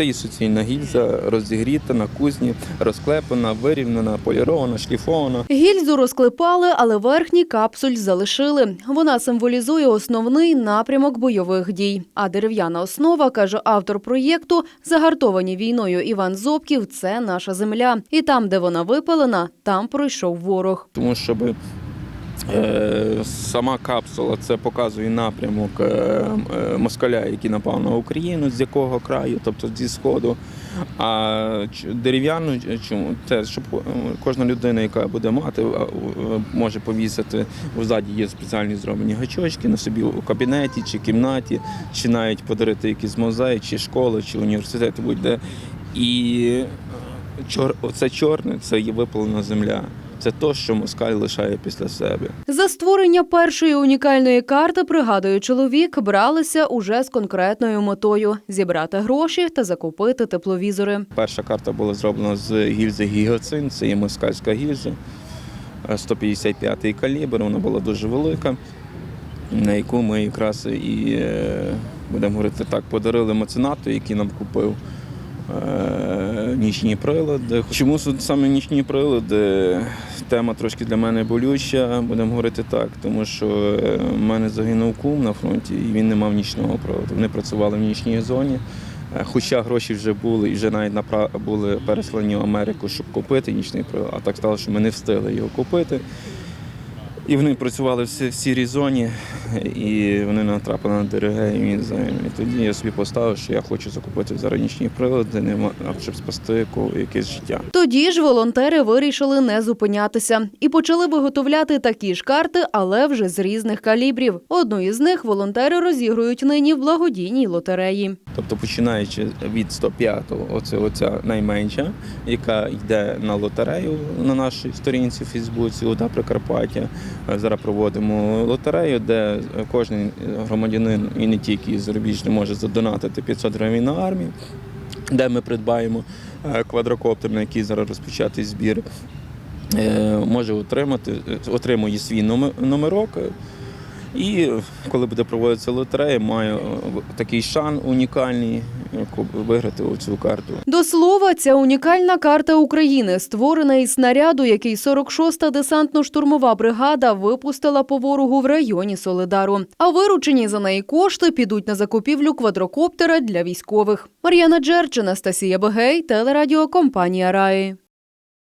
Це і суцільна гільза, розігріта на кузні, розклепана, вирівнена, полірована, шліфована. Гільзу розклепали, але верхній капсуль залишили. Вона символізує основний напрямок бойових дій. А дерев'яна основа, каже автор проєкту, загартовані війною Іван Зобків це наша земля. І там, де вона випалена, там пройшов ворог. тому щоб е, сама капсула це показує напрямок е, е, москаля, який напав на Україну, з якого краю, тобто зі сходу. А дерев'яну е, чому те, щоб е, кожна людина, яка буде мати, е, е, може повісити ззаді є спеціальні зроблені гачочки на собі у кабінеті чи кімнаті, чи навіть подарити якийсь музей, чи школи, чи університет, будь-де. І е, чор, оце чорне це є випалена земля. Це то, що москаль лишає після себе. За створення першої унікальної карти, пригадує чоловік, бралися уже з конкретною метою зібрати гроші та закупити тепловізори. Перша карта була зроблена з гільзи Гігацин, це є москальська гільза, е, 155-й калібр, вона була дуже велика, на яку ми якраз і е, будемо говорити так, подарили меценату, який нам купив. Е, Нічні прилади. Чому саме нічні прилади? Тема трошки для мене болюча, будемо говорити так, тому що е, в мене загинув кум на фронті, і він не мав нічного приладу. Вони працювали в нічній зоні. Е, Хоча гроші вже були і вже навіть були переслані в Америку, щоб купити нічний прилад, а так сталося, що ми не встигли його купити. І вони працювали в в сірій зоні, і вони натрапили на ДРГ, і загинув. І тоді я собі поставив, що я хочу закупити зараз нічні прилади, нема- щоб спасти якесь життя. Тоді ж волонтери вирішили не зупинятися і почали виготовляти такі ж карти, але вже з різних калібрів. Одну із них волонтери розігрують нині в благодійній лотереї. Тобто починаючи від 105-го, оце оця найменша, яка йде на лотерею на нашій сторінці в Фейсбуці, Уда Прикарпаття. Е, Зараз проводимо лотерею, де кожен громадянин і не тільки зарубіжний може задонатити 500 гривень на армію, де ми придбаємо е, квадрокоптер, на який зараз розпочатий збір. Е, Може отримати, е, отримує свій номерок. е, і коли буде проводитися лотерея, має е, такий шан унікальний, як виграти цю карту. До слова, ця унікальна карта України створена із снаряду, який 46-та десантно-штурмова бригада випустила по ворогу в районі Солидару. А виручені за неї кошти підуть на закупівлю квадрокоптера для військових. Мар'яна Джерчина, Стасія Бегей, телерадіокомпанія Раї.